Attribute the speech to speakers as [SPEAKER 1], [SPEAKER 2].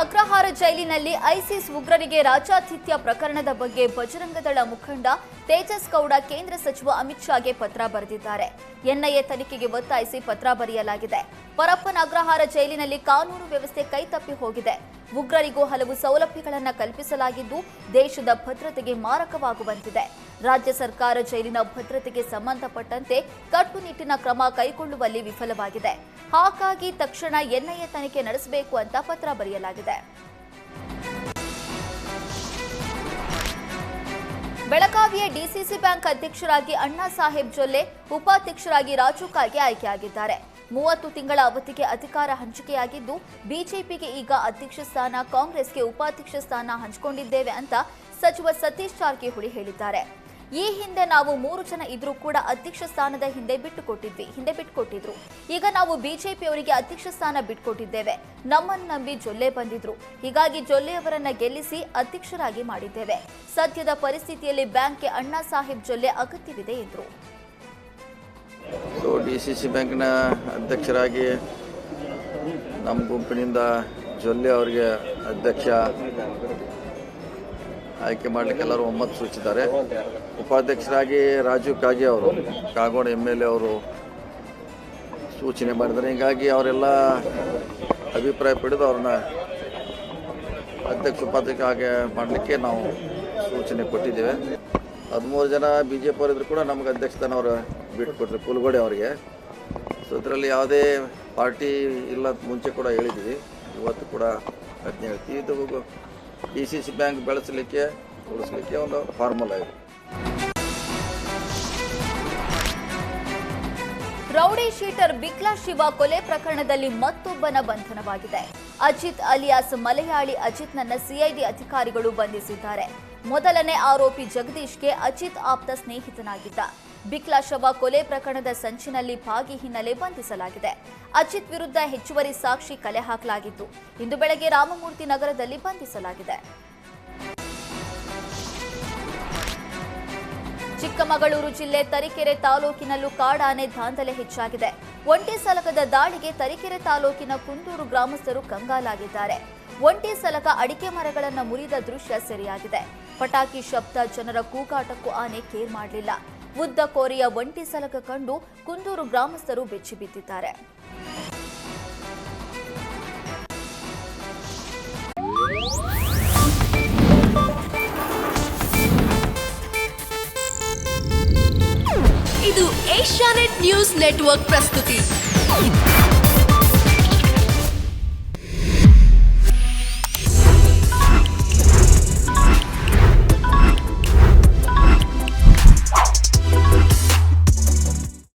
[SPEAKER 1] ಅಗ್ರಹಾರ ಜೈಲಿನಲ್ಲಿ ಐಸಿಸ್ ಉಗ್ರರಿಗೆ ರಾಜಾತಿಥ್ಯ ಪ್ರಕರಣದ ಬಗ್ಗೆ ಬಜರಂಗದಳ ಮುಖಂಡ ತೇಜಸ್ ಗೌಡ ಕೇಂದ್ರ ಸಚಿವ ಅಮಿತ್ ಶಾಗೆ ಪತ್ರ ಬರೆದಿದ್ದಾರೆ. ಎನ್ಐಎ ತನಿಖೆಗೆ ಒತ್ತಾಯಿಸಿ ಪತ್ರ ಬರೆಯಲಾಗಿದೆ. ಪರಪ್ಪನ ಅಗ್ರಹಾರ ಜೈಲಿನಲ್ಲಿ ಕಾನೂನು ವ್ಯವಸ್ಥೆ ಕೈತಪ್ಪಿ ಹೋಗಿದೆ. ಉಗ್ರರಿಗೂ ಹಲವು ಸೌಲಭ್ಯಗಳನ್ನು ಕಲ್ಪಿಸಲಾಗಿದ್ದು ದೇಶದ ಭದ್ರತೆಗೆ ಮಾರಕವಾಗುವಂತಿದೆ. ರಾಜ್ಯ ಸರ್ಕಾರ ಜೈಲಿನ ಭದ್ರತೆಗೆ ಸಂಬಂಧಪಟ್ಟಂತೆ ಕಟ್ಟುನಿಟ್ಟಿನ ಕ್ರಮ ಕೈಗೊಳ್ಳುವಲ್ಲಿ ವಿಫಲವಾಗಿದೆ. ಹಾಗಾಗಿ ತಕ್ಷಣ ಎನ್ಐಎ ತನಿಖೆ ನಡೆಸಬೇಕು ಅಂತ ಪತ್ರ ಬರೆಯಲಾಗಿದೆ. ಬೆಳಗಾವಿಯ ಡಿಸಿಸಿ ಬ್ಯಾಂಕ್ ಅಧ್ಯಕ್ಷರಾಗಿ ಅಣ್ಣಾ ಸಾಹೇಬ್ ಜೊಲ್ಲೆ, ಉಪಾಧ್ಯಕ್ಷರಾಗಿ ರಾಜು ಕಾಗೆ ಆಯ್ಕೆಯಾಗಿದ್ದಾರೆ. ಮೂವತ್ತು ತಿಂಗಳ ಅವಧಿಗೆ ಅಧಿಕಾರ ಹಂಚಿಕೆಯಾಗಿದ್ದು, ಬಿಜೆಪಿಗೆ ಈಗ ಅಧ್ಯಕ್ಷ ಸ್ಥಾನ, ಕಾಂಗ್ರೆಸ್ಗೆ ಉಪಾಧ್ಯಕ್ಷ ಸ್ಥಾನ ಹಂಚಿಕೊಂಡಿದ್ದೇವೆ ಅಂತ ಸಚಿವ ಸತೀಶ್ ಜಾರಕಿಹೊಳಿ ಹೇಳಿದ್ದಾರೆ. ಈ ಹಿಂದೆ ನಾವು ಮೂರು ಜನ ಇದ್ರೂ ಕೂಡ ಅಧ್ಯಕ್ಷ ಸ್ಥಾನದ ಹಿಂದೆ ಬಿಟ್ಟುಕೊಟ್ಟಿದ್ವಿ, ಹಿಂದೆ ಬಿಟ್ಟುಕೊಟ್ಟಿದ್ರು ಈಗ ನಾವು ಬಿಜೆಪಿಯವರಿಗೆ ಅಧ್ಯಕ್ಷ ಸ್ಥಾನ ಬಿಟ್ಕೊಟ್ಟಿದ್ದೇವೆ. ನಮ್ಮನ್ನು ನಂಬಿ ಜೊಲ್ಲೆ ಬಂದಿದ್ರು. ಹೀಗಾಗಿ ಜೊಲ್ಲೆಯವರನ್ನ ಗೆಲ್ಲಿಸಿ ಅಧ್ಯಕ್ಷರಾಗಿ ಮಾಡಿದ್ದೇವೆ. ಸದ್ಯದ ಪರಿಸ್ಥಿತಿಯಲ್ಲಿ ಬ್ಯಾಂಕ್ಗೆ ಅಣ್ಣಾ ಸಾಹೇಬ್ ಜೊಲ್ಲೆ ಅಗತ್ಯವಿದೆ ಎಂದರು.
[SPEAKER 2] ಸಿ ಬ್ಯಾಂಕ್ನ ಅಧ್ಯಕ್ಷರಾಗಿ ನಮ್ಮ ಗುಂಪಿನಿಂದ ಜೊಲ್ಲೆ ಅವರಿಗೆ ಅಧ್ಯಕ್ಷ ಆಯ್ಕೆ ಮಾಡಲಿಕ್ಕೆ ಎಲ್ಲರೂ ಒಮ್ಮತ್ತು ಸೂಚಿಸಿದ್ದಾರೆ. ಉಪಾಧ್ಯಕ್ಷರಾಗಿ ರಾಜೀವ್ ಕಾಗೆ ಅವರು, ಕಾಗೋಡ ಎಂ ಎಲ್ ಎ ಅವರು ಸೂಚನೆ ಮಾಡಿದ್ದಾರೆ. ಹೀಗಾಗಿ ಅವರೆಲ್ಲ ಅಭಿಪ್ರಾಯ ಪಡೆದು ಅವ್ರನ್ನ ಅಧ್ಯಕ್ಷ ಉಪಾಧ್ಯಕ್ಷ ಹಾಗೆ ಮಾಡಲಿಕ್ಕೆ ನಾವು ಸೂಚನೆ ಕೊಟ್ಟಿದ್ದೇವೆ. ಹದಿಮೂರು ಜನ ಬಿ ಜೆ ಪಿ ಅವರಿದ್ರು ಕೂಡ ನಮಗೆ ಅಧ್ಯಕ್ಷತನ ಅವರು ಬಿಟ್ಟು ಕೊಟ್ಟರು, ಕುಲಗೋಡೆ ಅವರಿಗೆ. ಸೊ ಇದರಲ್ಲಿ ಯಾವುದೇ ಪಾರ್ಟಿ ಇಲ್ಲ ಮುಂಚೆ ಕೂಡ ಹೇಳಿದ್ವಿ ಇವತ್ತು ಕೂಡ ಅದನ್ನ ಹೇಳ್ತೀವಿ. ಇದು ಡಿ ಸಿ ಸಿ ಬ್ಯಾಂಕ್ ಬೆಳೆಸಲಿಕ್ಕೆ, ಉಳಿಸಲಿಕ್ಕೆ ಒಂದು ಫಾರ್ಮುಲಾ ಇದೆ.
[SPEAKER 1] ರೌಡಿ ಶೀಟರ್ ಬಿಕ್ಲಾ ಶಿವ ಕೊಲೆ ಪ್ರಕರಣದಲ್ಲಿ ಮತ್ತೊಬ್ಬನ ಬಂಧನವಾಗಿದೆ. ಅಜಿತ್ ಅಲಿಯಾಸ್ ಮಲಯಾಳಿ ಅಜಿತ್ನನ್ನ ಸಿಐಡಿ ಅಧಿಕಾರಿಗಳು ಬಂಧಿಸಿದ್ದಾರೆ. ಮೊದಲನೇ ಆರೋಪಿ ಜಗದೀಶ್ಗೆ ಅಜಿತ್ ಆಪ್ತ ಸ್ನೇಹಿತನಾಗಿದ್ದ. ಬಿಕ್ಲಾ ಶವ ಕೊಲೆ ಪ್ರಕರಣದ ಸಂಚಿನಲ್ಲಿ ಭಾಗಿ ಹಿನ್ನೆಲೆ ಬಂಧಿಸಲಾಗಿದೆ. ಅಜಿತ್ ವಿರುದ್ಧ ಹೆಚ್ಚುವರಿ ಸಾಕ್ಷಿ ಕಲೆ ಹಾಕಲಾಗಿತ್ತು. ಇಂದು ಬೆಳಗ್ಗೆ ರಾಮಮೂರ್ತಿ ನಗರದಲ್ಲಿ ಬಂಧಿಸಲಾಗಿದೆ. ಚಿಕ್ಕಮಗಳೂರು ಜಿಲ್ಲೆ ತರೀಕೆರೆ ತಾಲೂಕಿನಲ್ಲೂ ಕಾಡಾನೆ ದಾಂಧಲೆ ಹೆಚ್ಚಾಗಿದೆ. ಒಂಟಿ ಸಲಕದ ದಾಳಿಗೆ ತರೀಕೆರೆ ತಾಲೂಕಿನ ಕುಂದೂರು ಗ್ರಾಮಸ್ಥರು ಕಂಗಾಲಾಗಿದ್ದಾರೆ. ಒಂಟಿ ಸಲಕ ಅಡಿಕೆ ಮರಗಳನ್ನು ಮುರಿದ ದೃಶ್ಯ ಸೆರೆಯಾಗಿದೆ. ಪಟಾಕಿ ಶಬ್ದ ಜನರ ಕೂಗಾಟಕ್ಕೂ ಆನೆ ಕೇರ್ ಮಾಡಲಿಲ್ಲ. ಉದ್ದ ಕೋರಿಯ ಒಂಟಿ ಸಲಕ ಕಂಡು ಕುಂದೂರು ಗ್ರಾಮಸ್ಥರು ಬೆಚ್ಚಿಬಿದ್ದಿದ್ದಾರೆ
[SPEAKER 3] ಇದು ಏಷ್ಯಾನೆಟ್ ನ್ಯೂಸ್ ನೆಟ್ವರ್ಕ್ ಪ್ರಸ್ತುತಿ.